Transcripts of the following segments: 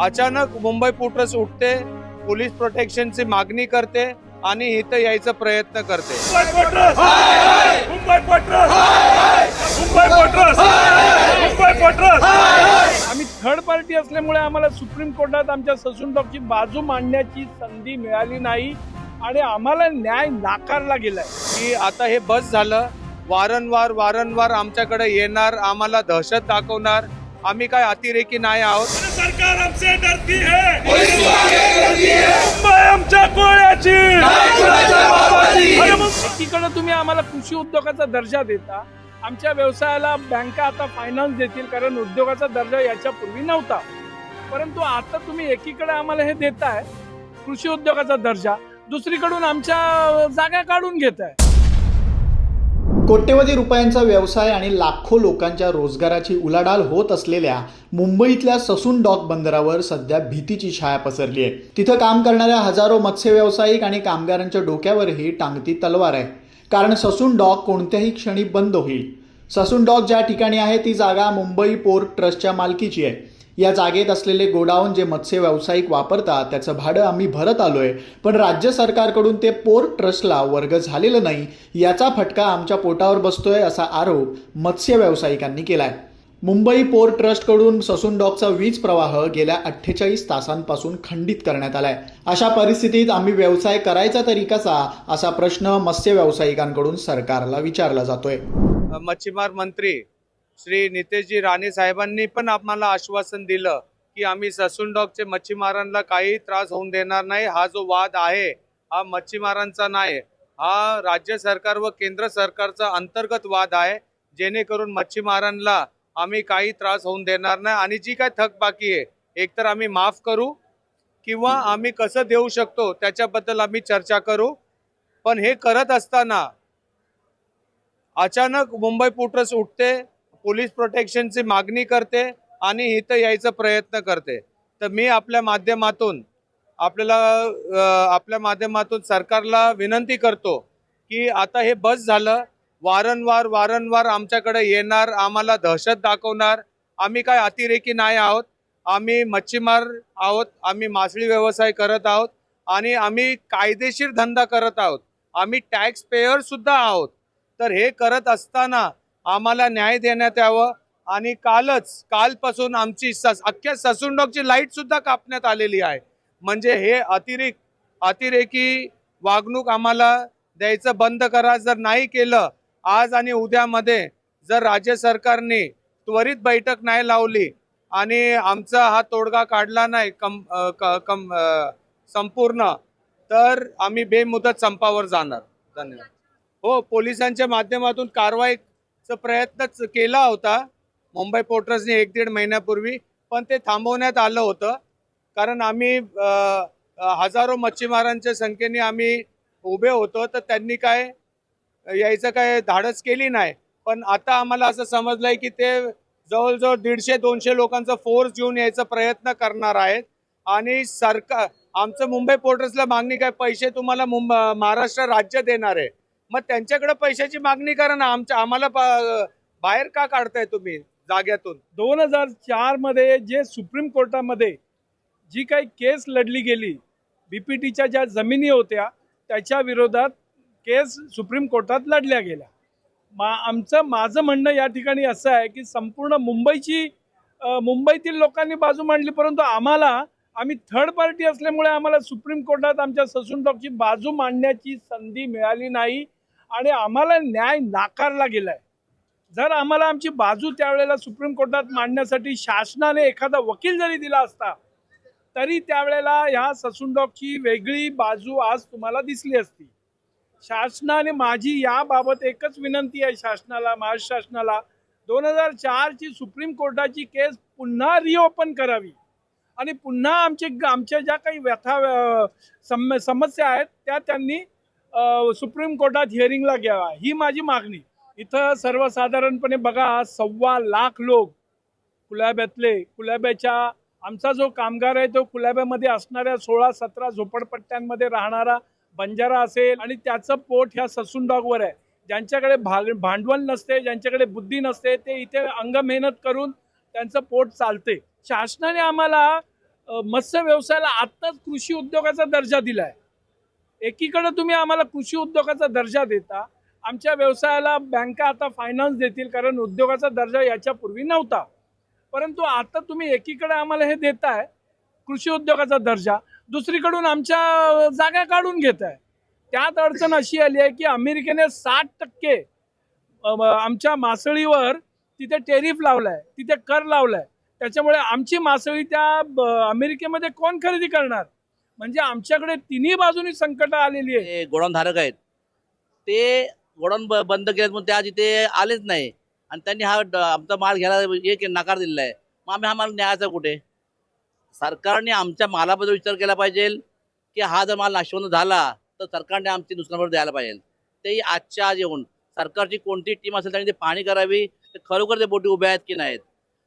अचानक मुंबई पुटरस उठते पोलीस प्रोटेक्शनची मागणी करते आणि इथं यायचा प्रयत्न करते. मुंबई पट्रस! मुंबई पट्रस! मुंबई पट्रस! आम्ही थर्ड पार्टी असल्यामुळे आम्हाला सुप्रीम कोर्टात आमच्या ससून डॉगची बाजू मांडण्याची संधी मिळाली नाही आणि आम्हाला न्याय नाकारला गेलाय. की आता हे बस झालं. वारंवार वारंवार आमच्याकडे येणार आम्हाला दहशत दाखवणार. आम्ही काय अतिरेकी नाही आहोत. हमसे डरती है। मुंबई आमच्या मग एकीकडे तुम्ही आम्हाला कृषी उद्योगाचा दर्जा देता. आमच्या व्यवसायाला बँका आता फायनान्स देतील कारण उद्योगाचा दर्जा याच्यापूर्वी नव्हता. परंतु आता तुम्ही एकीकडे आम्हाला हे देताय कृषी उद्योगाचा दर्जा. दुसरीकडून आमच्या जागा काढून घेताय. कोट्यवधी रुपयांचा व्यवसाय आणि लाखो लोकांच्या रोजगाराची उलाढाल होत असलेल्या मुंबईतल्या ससून डॉक बंदरावर सध्या भीतीची छाया पसरली आहे. तिथं काम करणाऱ्या हजारो मत्स्य व्यावसायिक आणि कामगारांच्या डोक्यावरही टांगती तलवार आहे. कारण ससून डॉक कोणत्याही क्षणी बंद होईल. ससून डॉक ज्या ठिकाणी आहे ती जागा मुंबई पोर्ट ट्रस्टच्या मालकीची आहे. या जागेत असलेले गोडाऊन जे मत्स्य व्यावसायिक वापरतात त्याचं भाडं आम्ही भरत आलोय. पण राज्य सरकारकडून ते पोर्ट ट्रस्टला वर्ग झालेलं नाही याचा फटका आमच्या पोटावर बसतोय असा आरोप मत्स्य व्यावसायिकांनी केलाय. मुंबई पोर्ट ट्रस्टकडून ससून डॉकचा वीज प्रवाह गेल्या अठ्ठेचाळीस तासांपासून खंडित करण्यात आलाय. अशा परिस्थितीत आम्ही व्यवसाय करायचा तरी कसा असा प्रश्न मत्स्य व्यावसायिकांकडून सरकारला विचारला जातोय. मच्छीमार मंत्री श्री नितेशजी राणे साहेबांनी पण आम्हाला आश्वासन दिलं की आम्ही ससून डॉगचे मच्छीमारांना काही त्रास होऊन देणार नाही. हा जो वाद आहे हा मच्छीमारांचा नाही हा राज्य सरकार व केंद्र सरकारचा अंतर्गत वाद आहे. जेणेकरून मच्छीमारांना आम्ही काही त्रास होऊन देणार नाही. आणि जी काय थकबाकी आहे एकतर आम्ही माफ करू किंवा आम्ही कसं देऊ शकतो त्याच्याबद्दल आम्ही चर्चा करू. पण हे करत असताना अचानक मुंबई पुटरस उठते पोलीस प्रोटेक्शनची मागणी करते आणि इथं यायचा प्रयत्न करते. तर मी आपल्या माध्यमातून आपल्याला आपल्या माध्यमातून सरकारला विनंती करतो की आता हे बस झालं वारंवार वारंवार आमच्याकडे येणार आम्हाला दहशत दाखवणार. आम्ही काय अतिरेकी नाही आहोत. आम्ही मच्छीमार आहोत आम्ही मासळी व्यवसाय करत आहोत आणि आम्ही कायदेशीर धंदा करत आहोत. आम्ही टॅक्स पेयर सुद्धा आहोत. तर हे करत असताना आम्हाला न्याय देण्यात यावं. आणि कालच कालपासून आमची सस अख्ख्या ससूनडॉगची लाइट सुद्धा कापण्यात आलेली आहे. म्हणजे हे अतिरेक अतिरेकी वागणूक आम्हाला द्यायचं बंद करा. जर नाही केलं आज आणि उद्यामध्ये जर राज्य सरकारने त्वरित बैठक नाही लावली आणि आमचा हा तोडगा काढला नाही कम क- कम संपूर्ण तर आम्ही बेमुदत संपावर जाणार. धन्यवाद. हो पोलिसांच्या माध्यमातून कारवाई प्रयत्नच केला होता मुंबई पोर्टर्सने एक दीड महिन्यापूर्वी पण ते थांबवण्यात आलं होतं. कारण आम्ही हजारो मच्छीमारांच्या संख्येने आम्ही उभे होतो तर त्यांनी काय यायचं काय धाडस केली नाही. पण आता आम्हाला असं समजलं आहे की ते जवळजवळ दीडशे दोनशे लोकांचा फोर्स घेऊन यायचा प्रयत्न करणार आहेत. आणि सरकार आमचं मुंबई पोर्टर्सला मागणी काय पैसे तुम्हाला मुंब महाराष्ट्र राज्य देणार आहे. मग त्यांच्याकडे पैशाची मागणी करा ना. आमच्या आम्हाला बाहेर का काढताय तुम्ही जाग्यातून? दोन हजार चारमध्ये जे सुप्रीम कोर्टामध्ये जी काही केस लढली गेली बीपीटीच्या ज्या जमिनी होत्या त्याच्या विरोधात केस सुप्रीम कोर्टात लढल्या गेल्या. मा आमचं माझं म्हणणं या ठिकाणी असं आहे की संपूर्ण मुंबईची मुंबईतील लोकांनी बाजू मांडली परंतु आम्हाला आम्ही थर्ड पार्टी असल्यामुळे आम्हाला सुप्रीम कोर्टात आमच्या ससून डॉगची बाजू मांडण्याची संधी मिळाली नाही. आणि आम्हाला न्याय नाकारला गेलाय. जर आम्हाला आमची बाजू त्यावेळेला सुप्रीम कोर्टात मांडण्यासाठी शासनाने एखादा वकील जरी दिला असता तरी त्यावेळेला ह्या ससूनडॉगची वेगळी बाजू आज तुम्हाला दिसली असती. शासनाने माझी याबाबत एकच विनंती आहे शासनाला महाराष्ट्र शासनाला. दोन हजार चारची सुप्रीम कोर्टाची केस पुन्हा रिओपन करावी. आणि पुन्हा आमचे आमच्या ज्या काही व्यथा सम समस्या आहेत त्या त्यांनी सुप्रीम कोर्टात हिअरिंगला घ्यावा ही माझी मागणी. इथं सर्वसाधारणपणे बघा सव्वा लाख लोक कुलाब्यातले. कुलाब्याच्या आमचा जो कामगार आहे तो कुलाब्यामध्ये असणाऱ्या सोळा सतरा झोपडपट्ट्यांमध्ये राहणारा बंजारा असेल आणि त्याचं पोट ह्या ससून डॉगवर आहे. ज्यांच्याकडे भाग भांडवल नसते ज्यांच्याकडे बुद्धी नसते ते इथे अंग मेहनत करून त्यांचं पोट चालते. शासनाने आम्हाला मत्स्य व्यवसायाला आत्ताच कृषी उद्योगाचा दर्जा दिला आहे एकीकडे तुम्ही आम्हाला कृषी उद्योगाचा दर्जा देता आमच्या व्यवसायाला बँका आता फायनान्स देतील कारण उद्योगाचा दर्जा याच्यापूर्वी नव्हता. परंतु आता तुम्ही एकीकडे आम्हाला हे देताय कृषी उद्योगाचा दर्जा दुसरीकडून आमच्या जागा काढून घेत आहे त्यात अडचण अशी आली आहे की अमेरिकेने साठ टक्के आमच्या मासळीवर तिथे टेरिफ लावलाय तिथे कर लावलाय. त्याच्यामुळे आमची मासळी त्या ब- अमेरिकेमध्ये कोण खरेदी करणार? म्हणजे आमच्याकडे तिन्ही बाजूनी संकट आलेली आहे गोडाऊनधारक आहेत. ते गोडाऊन ब- बंद केल्यात म्हणून ते आज इथे आलेच नाही. आणि त्यांनी हा ड- आमचा माल घ्यायला एक नकार दिलेला आहे. मग आम्ही हा माल न्यायचा कुठे? सरकारने आमच्या मालाबद्दल विचार केला पाहिजे की हा जर माल नाशवंत झाला तर सरकारने आमची नुकसानभर द्यायला पाहिजे. तेही आजच्या आज येऊन सरकारची कोणती टीम असेल त्यांनी ते पाहणी करावी तर खरोखर ते बोटी उभ्या आहेत की नाहीत?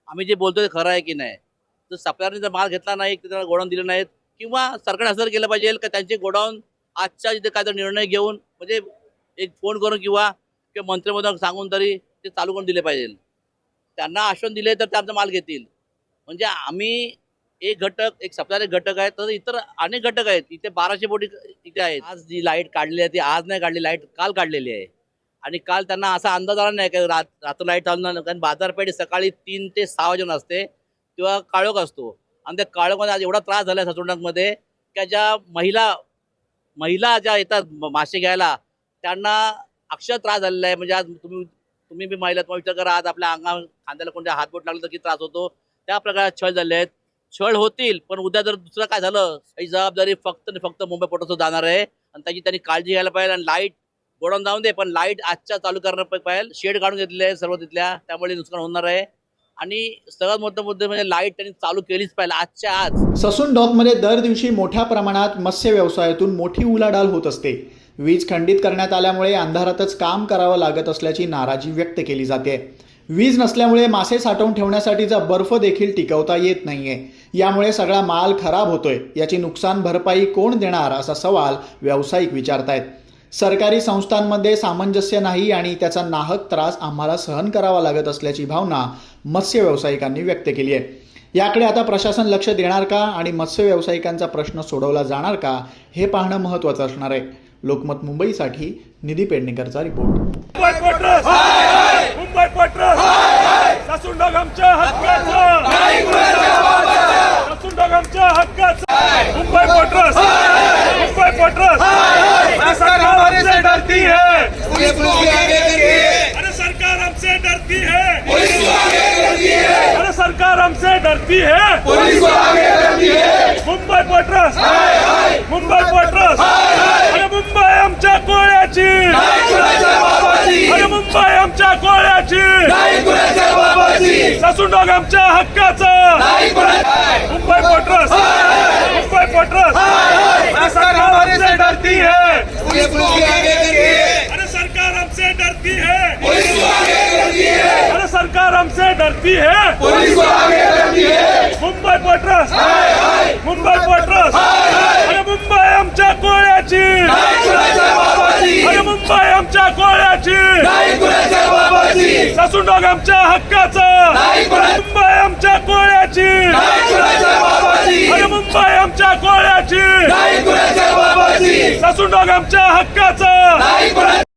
आम्ही जे बोलतो ते खरं आहे की नाही? तर सप्लायरने जर माल घेतला नाही तर त्याला गोडाऊन दिलं नाहीत किंवा सरकारने असं केलं पाहिजे का त्यांचे गोडाऊन आजच्या इथे काय निर्णय घेऊन म्हणजे एक फोन करून किंवा किंवा मंत्रिमंडळ सांगून तरी ते चालू करून दिले पाहिजे. त्यांना आश्वासन दिले तर ते आमचा माल घेतील. म्हणजे आम्ही एक घटक एक सप्लायर घटक आहे तर इतर अनेक घटक आहेत. इथे बाराशे बोटी इथे आहेत. आज जी लाइट काढली आहे ती आज नाही काढली लाइट काल काढलेली आहे. आणि काल त्यांना असा अंदाज आला नाही का रात रात्र लाइट चालणार कारण बाजारपेठ सकाळी तीन ते सहा वाजून असते किंवा काळोख असतो. आणि त्या काळामध्ये आज एवढा त्रास झाला आहे सचोंडामध्ये की ज्या महिला महिला ज्या येतात मासे घ्यायला त्यांना अक्षर त्रास झालेला आहे. म्हणजे आज तुम्ही तुम्ही बी महिला तुम्हाला विचार करा आज आपल्या अंगावर खांद्याला कोणत्या हातबोट लागलं तर किती त्रास होतो. त्या प्रकारात छळ झाले आहेत. छळ होतील पण उद्या जर दुसरं काय झालं ही जबाबदारी फक्त आणि फक्त मुंबई पोटाचं जाणार आहे. आणि त्याची त्यांनी काळजी घ्यायला पाहिजे आणि लाइट गोडाऊन जाऊन दे पण लाइट आजच्या चालू करणं पाहिजे शेड काढून घेतले सर्व तिथल्या. त्यामुळे नुकसान होणार आहे. आणि सगळ्यात मोठा मुद्दा म्हणजे लाइट त्यांनी चालू केलीच पाहिजे. आजच्या आज. ससून डॉकमध्ये दर दिवशी मोठ्या प्रमाणात मत्स्य व्यवसायातून मोठी उलाढाल होत असते. वीज खंडित करण्यात आल्यामुळे अंधारातच काम करावं लागत असल्याची नाराजी व्यक्त केली जाते. वीज नसल्यामुळे मासे साठवून ठेवण्यासाठीचा बर्फ देखील टिकवता येत नाहीये यामुळे सगळा माल खराब होतोय. याची नुकसान भरपाई कोण देणार असा सवाल व्यावसायिक विचारतायत. सरकारी संस्थांमध्ये सामंजस्य नाही आणि त्याचा नाहक त्रास आम्हाला सहन करावा लागत असल्याची भावना मत्स्य व्यावसायिकांनी व्यक्त केली आहे. याकडे आता प्रशासन लक्ष देणार का आणि मत्स्य व्यावसायिकांचा प्रश्न सोडवला जाणार का हे पाहणं महत्त्वाचं असणार आहे. लोकमत मुंबईसाठी Nidhi पेडणेकरचा report Mumbai port trust Mumbai port trust Sassoon dock आमच्या हक्काचं सासून डाग आमच्या हक्काचं मुंबई पोट्रस मुंबई पोट्रस अरे सरकार हमसे डरती है अरे सरकार हमसे डरती है अरे सरकार हमसे डरती है। मुंबई पोट्रस मुंबई पोट्रस अरे मुंबई आमच्या कोळ्याची। अरे मुंबई आमच्या कोळ्याची। सासून आमच्या हक्काचं। मुंबई पोट्रस मुंबई पोट्रस सरकार हमसे डरती है। अरे सरकार हमसे डरती है अरे सरकार हमसे डरती है। मुंबई पोट्रस मुंबई पोट्रस अरे मुंबई आमच्या कोळ्याची। अरे मुंबई आमच्या कोळ्याची। सासून आमच्या हक्काचं। मुंबई आमच्या कोळ्याची। अरे मुंबई आमच्या कोळ्याची। सासून आमच्या हक्काचं।